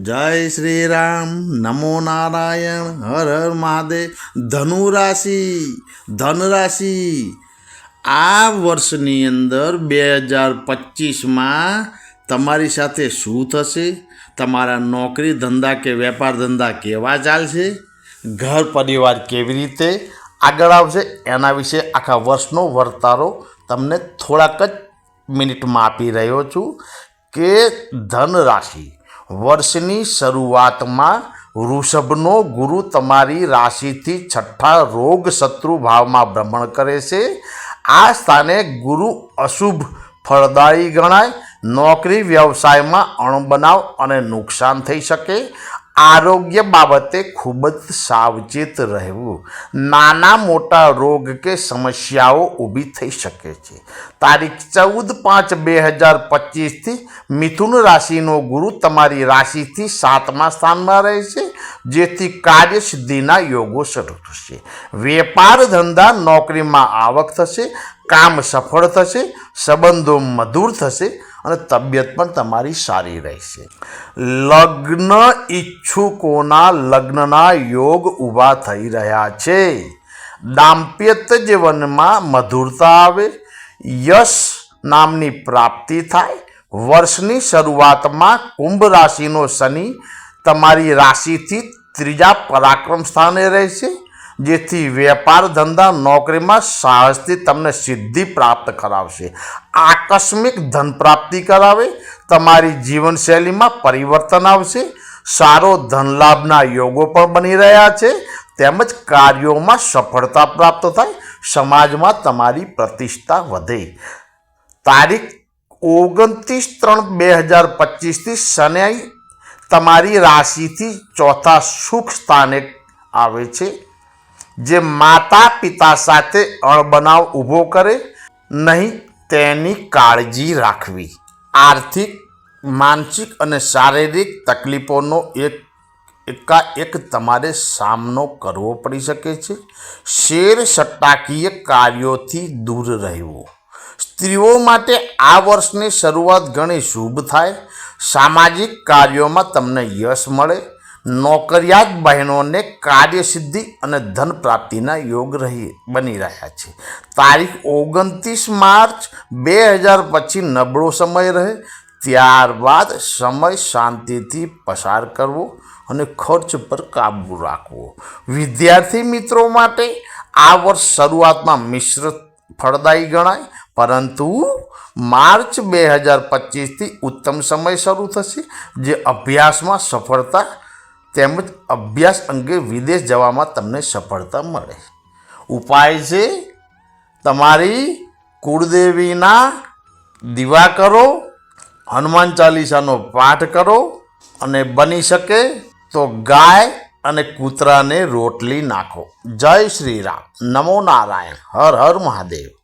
જય શ્રી રામ નમો નારાયણ. હર હર મહાદેવ. ધનુ રાશિ ધન રાશિ આ વર્ષની અંદર બે હજાર પચીસમાં તમારી સાથે શું થશે? તમારા નોકરી ધંધા કે વેપાર ધંધા કેવા ચાલશે? ઘર પરિવાર કેવી રીતે આગળ આવશે? એના વિશે આખા વર્ષનો વર્તારો તમને થોડાક જ મિનિટમાં આપી રહ્યો છું કે ધન રાશિ વર્ષની શરૂઆતમાં વૃષભનો ગુરુ તમારી રાશિથી છઠ્ઠા રોગ શત્રુ ભાવમાં ભ્રમણ કરે છે. આ સ્થાને ગુરુ અશુભ ફળદાયી ગણાય. નોકરી વ્યવસાયમાં અણબનાવ અને નુકસાન થઈ શકે. આરોગ્ય બાબતે ખૂબ જ સાવચેત રહેવું. નાના મોટા રોગ કે સમસ્યાઓ ઊભી થઈ શકે છે. તારીખ ચૌદ પાંચ બે હજાર પચીસથી મિથુન રાશિનો ગુરુ તમારી રાશિથી સાતમા સ્થાનમાં રહે છે, જેથી કાર્યસિદ્ધિના યોગો શરૂ થશે. વેપાર ધંધા, નોકરીમાં આવક થશે, કામ સફળ થશે, સંબંધો મધુર થશે અને તબિયત પણ તમારી સારી રહેશે. લગ્ન ઈચ્છુકોના લગ્નના યોગ ઊભા થઈ રહ્યા છે. દાંપત્ય જીવનમાં મધુરતા આવે, યશ નામની પ્રાપ્તિ થાય. વર્ષની શરૂઆતમાં કુંભ રાશિનો શનિ તમારી રાશિથી ત્રીજા પરાક્રમ સ્થાને રહેશે. જેથી વેપાર ધંધા નોકરીમાં સાહસથી તમને સિદ્ધિ પ્રાપ્ત કરાવશે. આકસ્મિક ધન પ્રાપ્તિ કરાવે તમારી જીવનશૈલીમાં પરિવર્તન આવશે. સારો ધનલાભના યોગો પણ બની રહ્યા છે. તેમજ કાર્યોમાં સફળતા પ્રાપ્ત થાય. સમાજમાં તમારી પ્રતિષ્ઠા વધે. તારીખ ઓગણત્રીસ ત્રણ બે હજાર પચીસથી શનિ તમારી રાશિથી ચોથા સુખ સ્થાને આવે છે. જે માતા પિતા સાથે અણબનાવ ઊભો કરે, નહીં તેની કાળજી રાખવી. આર્થિક, માનસિક અને શારીરિક તકલીફોનો એક, એકાએક તમારે સામનો કરવો પડી શકે છે. શેર સટ્ટાકીય કાર્યોથી દૂર રહેવું. સ્ત્રીઓ માટે આ વર્ષની શરૂઆત ઘણી શુભ થાય. સામાજિક કાર્યોમાં તમને યશ મળે. નોકરિયાત બહેનોને કાર્યસિદ્ધિ અને ધન પ્રાપ્તિના યોગ રહી, બની રહ્યા છે. તારીખ ઓગણત્રીસ માર્ચ બે હજાર પછી નબળો સમય રહે. ત્યારબાદ સમય શાંતિથી પસાર કરવો અને ખર્ચ પર કાબૂ રાખવો. વિદ્યાર્થી મિત્રો માટે આ વર્ષ શરૂઆતમાં મિશ્ર ફળદાયી ગણાય. પરંતુ માર્ચ બે હજાર પચીસથી ઉત્તમ સમય શરૂ થશે, જે અભ્યાસમાં સફળતા તેમજ અભ્યાસ અંગે વિદેશ જવામાં તમને સફળતા મળે. ઉપાય છે, તમારી કુળદેવીના દીવા કરો, હનુમાન ચાલીસાનો પાઠ કરો અને બની શકે તો ગાય અને કૂતરાને રોટલી નાખો. જય શ્રી રામ. નમો નારાયણ. હર હર મહાદેવ.